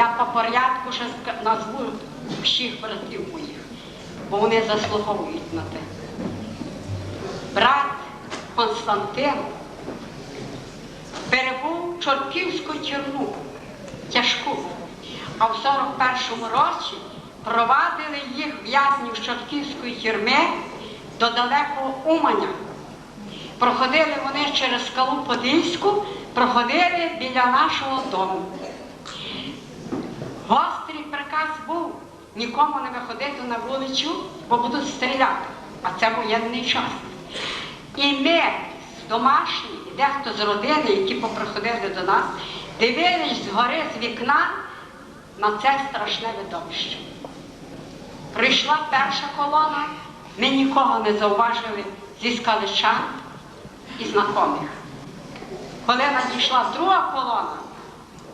Я по порядку ще назву всіх братів моїх, бо вони заслуговують на те. Брат Константин перебув Чортківську тюрму тяжку, а в 41-му році провадили їх в'язнів Чортківської тюрми до далекого Уманя. Проходили вони через скалу Подільську, проходили біля нашого дому. Гострий приказ був нікому не виходити на вулицю, бо будуть стріляти. А це воєнний час. І ми з домашні, дехто з родини, які поприходили до нас, дивились згори з вікна на це страшне видовище. Прийшла перша колона, ми нікого не зауважили зі скаличан і знайомих. Коли надійшла друга колона,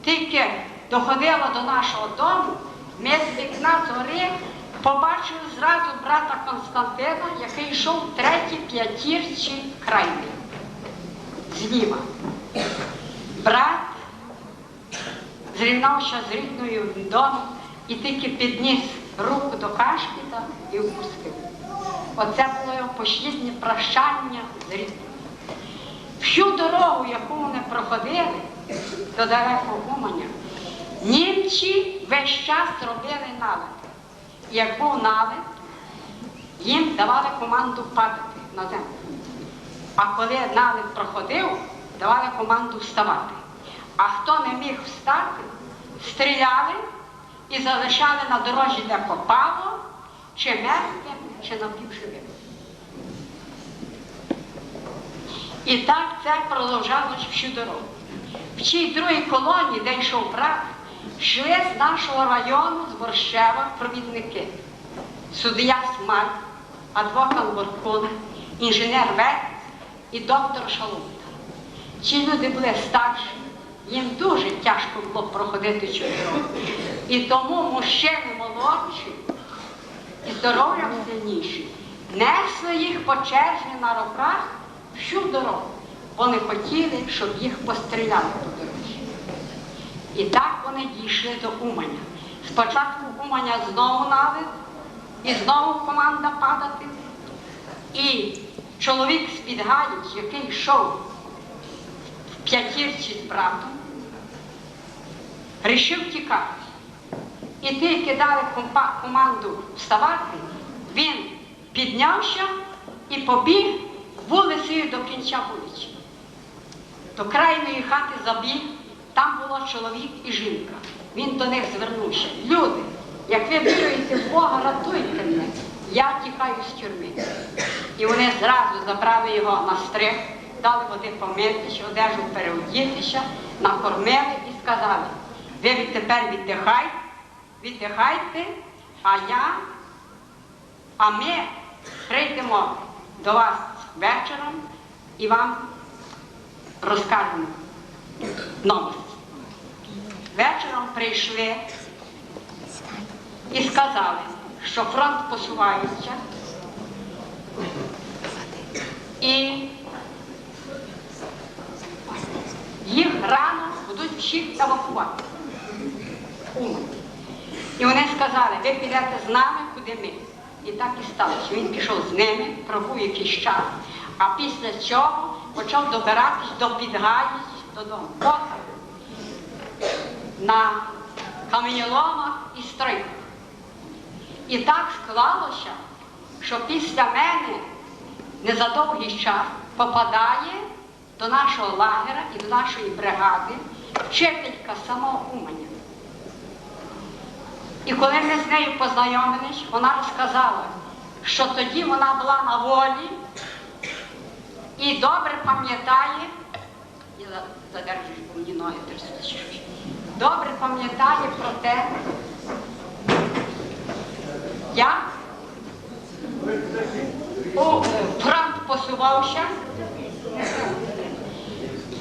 тільки доходила до нашого дому, ми з вікна згори побачили зразу брата Константина, який йшов в третій п'ятірці крайній. Зліва. Брат зрівнявся з рідною домом і тільки підніс руку до кашкіта і впустив. Оце було його посліднє прощання з рідним. Всю дорогу, яку вони проходили до далекого Уманя, німці весь час робили налет. Як був налет, їм давали команду падати на землю. А коли налет проходив, давали команду вставати. А хто не міг встати, стріляли і залишали на дорожі, де попало, чи мертвим, чи напівживим. І так це продовжалось всю дорогу. В цій другій колонії, де йшов брат, йшли з нашого району, з Борщева, провідники. Суддя Смаль, адвокат Боркун, інженер Вець і доктор Шалунта. Ці люди були старші, їм дуже тяжко було проходити цю дорогу. І тому мужчини молодші і здоров'ям сильніші несли їх по черзі на руках всю дорогу. Вони хотіли, щоб їх постріляли по дорозі. І так вони дійшли до Уманя. Спочатку Уманя знову навик, і знову команда падати. І чоловік з Підгаїць, який йшов в п'ятірці з братом, рішив тікати. І тільки дали команду вставати, він піднявся і побіг вулицею до кінця вулиці. До крайньої хати забіг, там було чоловік і жінка. Він до них звернувся. Люди, як ви віруєте в Бога, рятуйте мене. Я тікаю з тюрми. І вони зразу забрали його на стриг, дали води помитися, одежу переодітися, накормили і сказали, ви відтепер віддихайте, віддихайте, а я, а ми прийдемо до вас вечором і вам розкажемо новості. Прийшли і сказали, що фронт посувається і їх рано будуть всіх евакувати. І вони сказали, ви підете з нами, куди ми. І так і сталося. Він пішов з ними, пробув якийсь час, а після цього почав добиратись до Підгаїць додому. На каменоломах і стройках. І так склалося, що після мене незадовгий час попадає до нашого лагера і до нашої бригади вчителька самого Уманя. І коли ми з нею познайомились, вона розказала, що тоді вона була на волі і добре пам'ятає, я задержусь, бо мені ноги трясуть. Добре пам'ятає про те, як е, фронт посувався,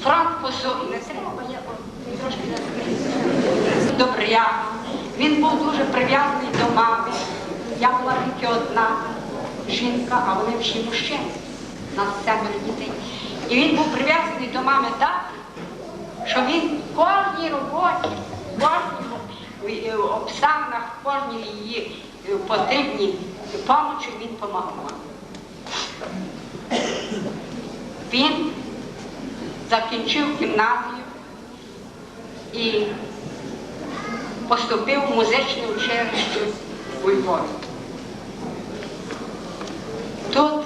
фронт посувався, не треба, я трошки не Добряк. Він був дуже прив'язаний до мами. Я була тільки одна жінка, а вони всі мужчини. Нас семеро дітей. І він був прив'язаний до мами так, що він в кожній роботі, в кожній кожній її е, потрібній помочі він допомагав. Він закінчив гімназію і поступив в музичне училище у Львові. Тут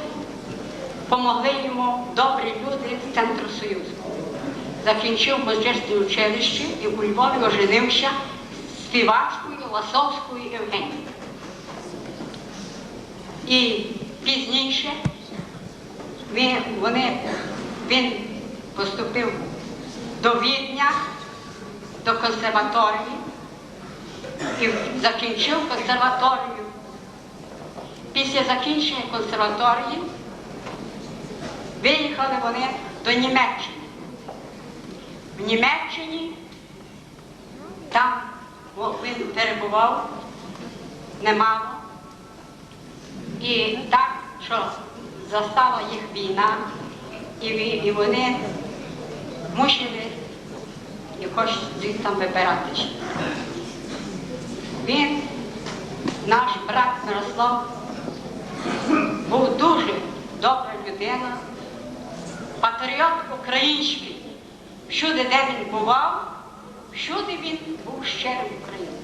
помогли йому добрі люди з Центру Союзу. Закінчив музичне училище і у Львові оженився з співачкою Ласовською Євгенією. І пізніше він, вони, він поступив до Відня, до консерваторії і закінчив консерваторію. Після закінчення консерваторії виїхали вони до Німеччини. В Німеччині там він перебував немало. І так, що застала їх війна, і, вони мусили якось звідти вибиратися. Він, наш брат Мирослав, був дуже добра людина, патріот український. Всюди, де він бував, що де він був ще в українцем.